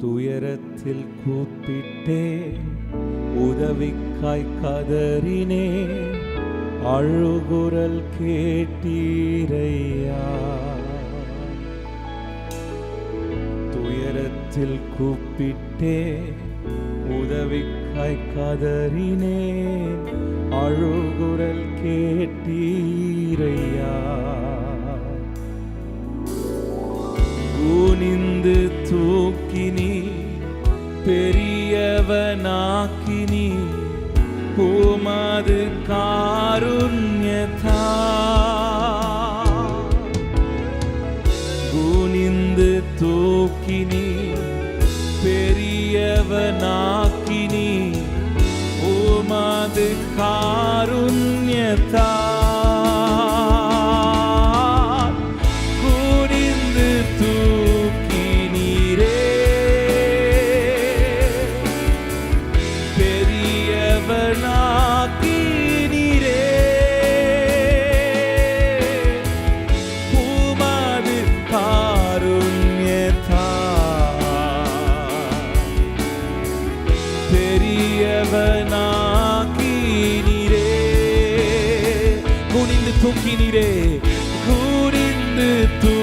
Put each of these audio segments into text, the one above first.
துயரத்தில் கூப்பிட்டே உதவிக்காய் கதறினே அழுகுரல் கேட்டீரையா. துயரத்தில் கூப்பிட்டே உதவிக்காய் கதறினே அழுகுரல் கேட்டீரையா. குனிந்து தூக்கினி பெரியவனாக்கினி உமது காருண்யதா 풍긴 이래 우린 늦도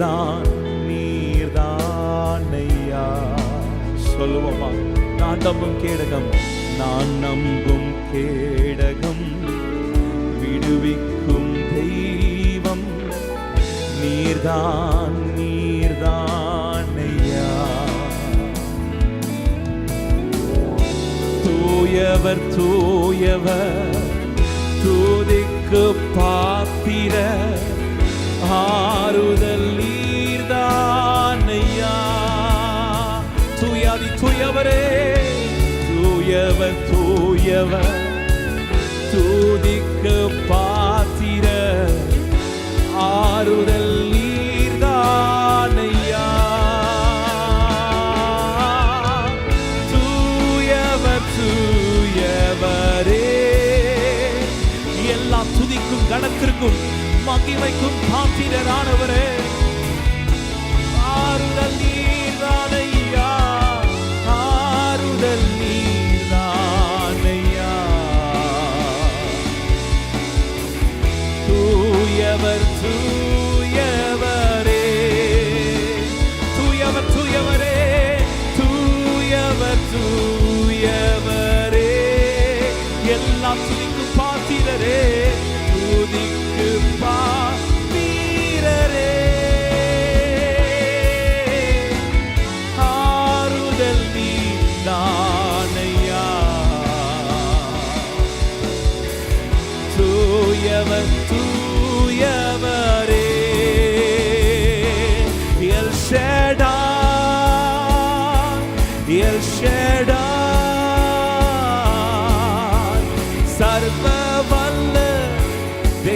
நீர்தான் நீர்தான் ஐயா சொல்லுவோமா நான் நம்பும் கேடகம் நான் நம்பும் கேடகம். விடுவிக்கும் தெய்வம் நீர்தான் நீர்தான் ஐயா தூயவர் தூயவர் தூதிக்கு பா தூயவர் தூதிக்கு பாத்திர ஆறுதல் நீர்தான் தூயவர் தூயவரே எல்லா துதிக்கும் கணத்திற்கும் மகிமைக்கும் பாத்திரரானவரே. ஆறுதல் நீர்தான்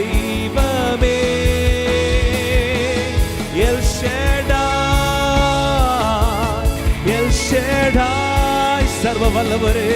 தெய்வமே. எல் ஷேடா எல் ஷேடாய் சர்வ வல்லவரே.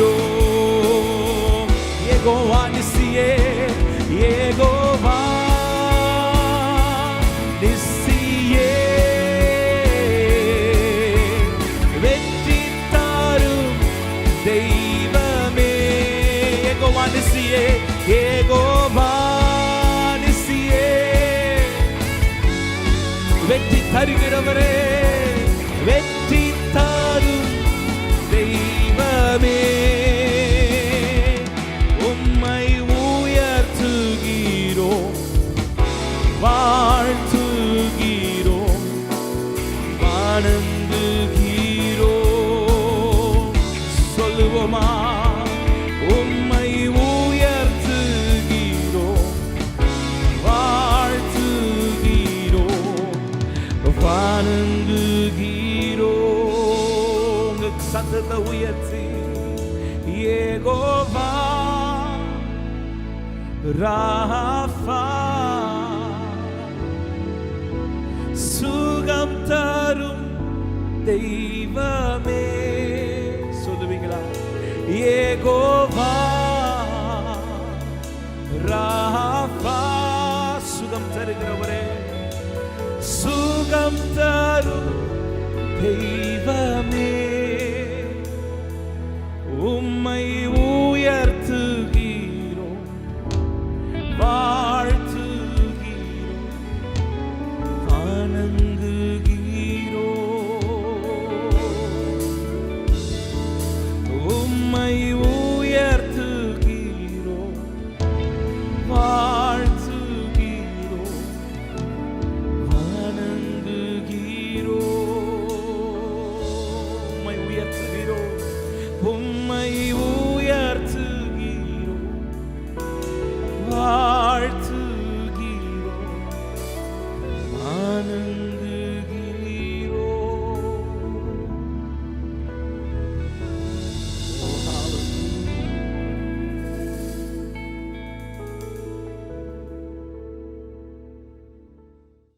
வாழ்ந்துகிறோம் ஏகோவா நிசியே ஏகோவா நிசியே. வெற்றி தாரும் தெய்வமே. ஏகோவா நிசியே ஏகோவா நிசியே. வெற்றி தருகிறவரே வெற்றி தாரும் வணங்குகிறோம் சத்தத்தை உயர்த்தி ஏகோவா ராஃபா சுகம் தரும் தெய்வமே சொல்லுவீங்களா ஏகோவா ராஃபா சுகம் தருகிறவரே சுகம் தரும் தெய்வமே